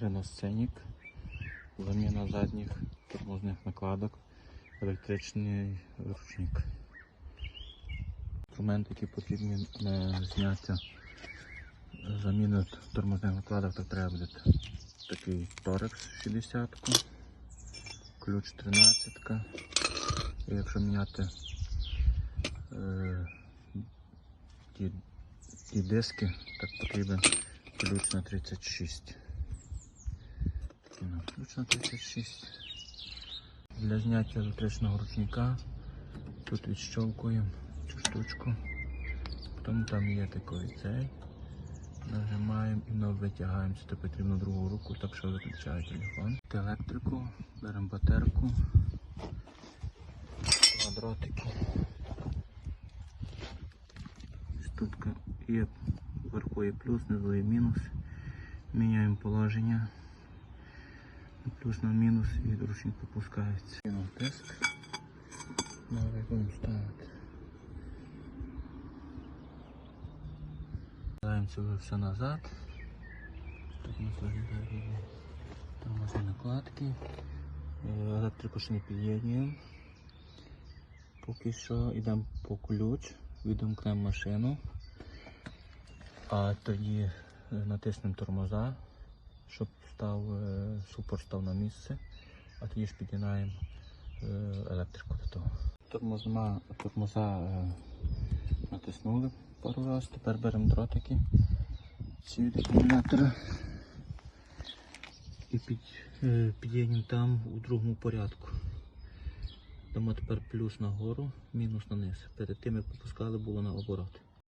Реносценік, заміна задніх тормозних накладок, електричний ручник. Інструменти, які потрібні зняття заміни тормозних накладок, то треба буде такий торекс 60 ключ 13 і якщо міняти е, ті диски, так потрібен ключ на 36. Нам ключ на 36. Для зняття електричного ручника тут відщолкуємо цю штучку. Потім там є такий цей. Нажимаємо і ми витягаємо. Це потрібно другу руку, так що виключає телефон. Електрику, беремо батерку, квадратики. Штутка є вверху є плюс, внизу є мінус. Міняємо положення. Плюс на мінус і ручник попускається. Кинув тиск. Давай будемо ставити. Ставимо це все назад. Так нас виглядає тормозні накладки. Е, Електрику ще не під'єднуємо. Поки що йдемо по ключ, відімкнемо машину, а тоді е, натиснемо тормоза, щоб став, е, супор став на місце, а тоді ж під'єднаємо е, електрику до того. Тормозна, тормоза е, натиснули пару разів, тепер беремо дротики ці від акумулятора і під, е, там у другому порядку. Дамо тепер плюс нагору, мінус на низ. Перед тим як попускали було наоборот.